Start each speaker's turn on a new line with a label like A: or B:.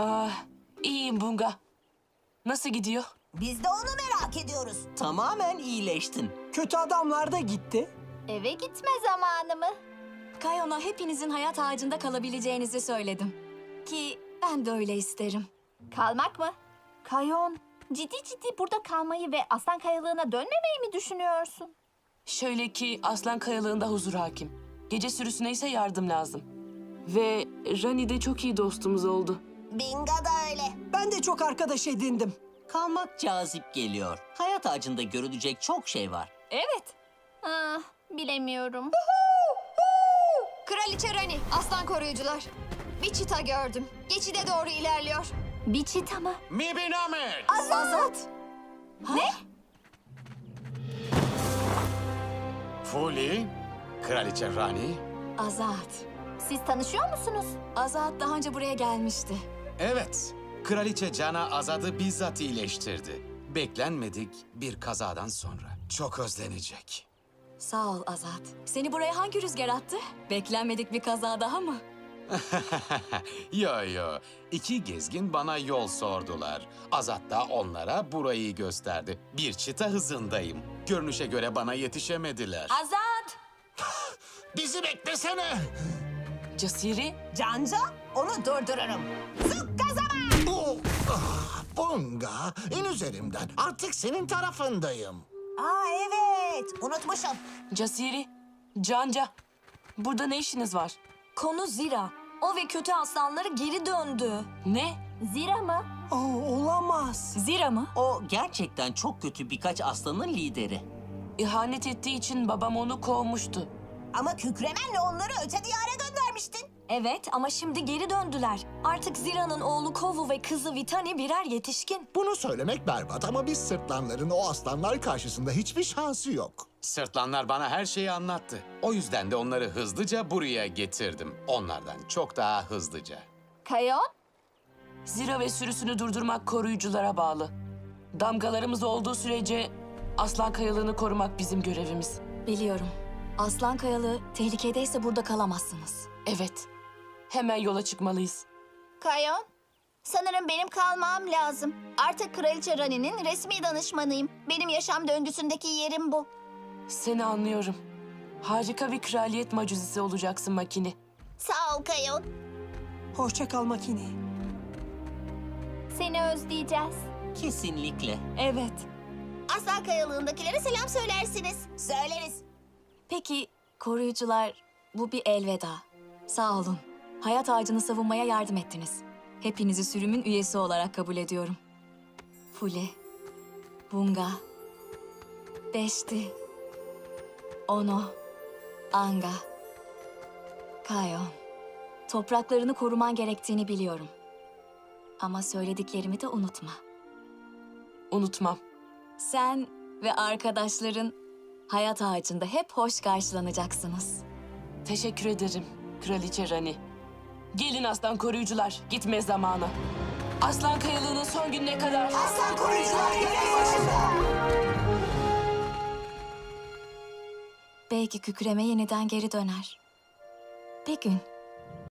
A: Ah, iyiyim Bunga. Nasıl gidiyor?
B: Biz de onu merak ediyoruz.
C: Tamamen iyileştin.
D: Kötü adamlar da gitti.
E: Eve gitme zamanı mı?
F: Kayon'a hepinizin hayat ağacında kalabileceğinizi söyledim. Ki ben de öyle isterim.
E: Kalmak mı? Kayon, ciddi ciddi burada kalmayı ve aslan kayalığına dönmemeyi mi düşünüyorsun?
A: Şöyle ki Aslan Kayalığı'nda huzur hakim. Gece sürüsüne ise yardım lazım. Ve Rani de çok iyi dostumuz oldu.
B: Binga da öyle.
D: Ben de çok arkadaş edindim.
C: Kalmak cazip geliyor. Hayat ağacında görülecek çok şey var.
F: Evet.
E: Ah, bilemiyorum.
G: Kraliçe Rani, aslan koruyucular. Bir çita gördüm. Geçide doğru ilerliyor.
E: Bir çita mı?
H: Mibinamet!
F: Azat.
H: Fuli, Kraliçe Rani.
F: Azat.
E: Siz tanışıyor musunuz?
F: Azat daha önce buraya gelmişti.
H: Evet, Kraliçe Cana Azad'ı bizzat iyileştirdi. Beklenmedik bir kazadan sonra. Çok özlenecek.
F: Sağ ol Azat. Seni buraya hangi rüzgar attı? Beklenmedik bir kaza daha mı?
H: yo yo, iki gezgin bana yol sordular. Azat da onlara burayı gösterdi. Bir çıta hızındayım. Görünüşe göre bana yetişemediler.
F: Azat!
H: Bizi beklesene!
A: Casiri,
B: Canca onu durdururum.
I: Oh, ah, Bunga, in üzerimden. Artık senin tarafındayım.
B: Aa evet unutmuşum.
A: Casiri, Canca. Burada ne işiniz var?
F: Konu Zira. O ve kötü aslanları geri döndü.
A: Ne?
E: Zira mı?
D: Oo, olamaz.
F: Zira mı?
C: O gerçekten çok kötü birkaç aslanın lideri.
A: İhanet ettiği için babam onu kovmuştu.
B: Ama kükremenle onları öte diyara göndermiştin.
F: Evet ama şimdi geri döndüler. Artık Zira'nın oğlu Kovu ve kızı Vitani birer yetişkin.
I: Bunu söylemek berbat ama biz sırtlanların o aslanlar karşısında hiçbir şansı yok.
H: Sırtlanlar bana her şeyi anlattı. O yüzden de onları hızlıca buraya getirdim. Onlardan çok daha hızlıca.
E: Kayon?
A: Zira ve sürüsünü durdurmak koruyuculara bağlı. Damgalarımız olduğu sürece Aslan Kayalığı'nı korumak bizim görevimiz.
F: Biliyorum. Aslan Kayalığı tehlikedeyse burada kalamazsınız.
A: Evet, hemen yola çıkmalıyız.
E: Kayon? Sanırım benim kalmam lazım. Artık Kraliçe Rani'nin resmi danışmanıyım. Benim yaşam döngüsündeki yerim bu.
A: Seni anlıyorum. Harika bir kraliyet macuzisi olacaksın Makini.
E: Sağ ol Kayon.
D: Hoşça kal makine.
E: Seni özleyeceğiz.
C: Kesinlikle.
F: Evet.
B: Aslan kayalığındakilere selam söylersiniz. Söyleriz.
F: Peki koruyucular bu bir elveda. Sağ olun. Hayat ağacını savunmaya yardım ettiniz. Hepinizi sürümün üyesi olarak kabul ediyorum. Fule, Bunga, Beşti, Ono, Anga, Kayon. Topraklarını koruman gerektiğini biliyorum. Ama söylediklerimi de unutma.
A: Unutmam.
F: Sen ve arkadaşların hayat ağacında hep hoş karşılanacaksınız.
A: Teşekkür ederim Kraliçe Rani. Gelin aslan koruyucular, gitme zamanı. Aslan Kayalığı'nın son gününe kadar...
B: Aslan koruyucular görev başında.
F: Belki kükreme yeniden geri döner. Bir gün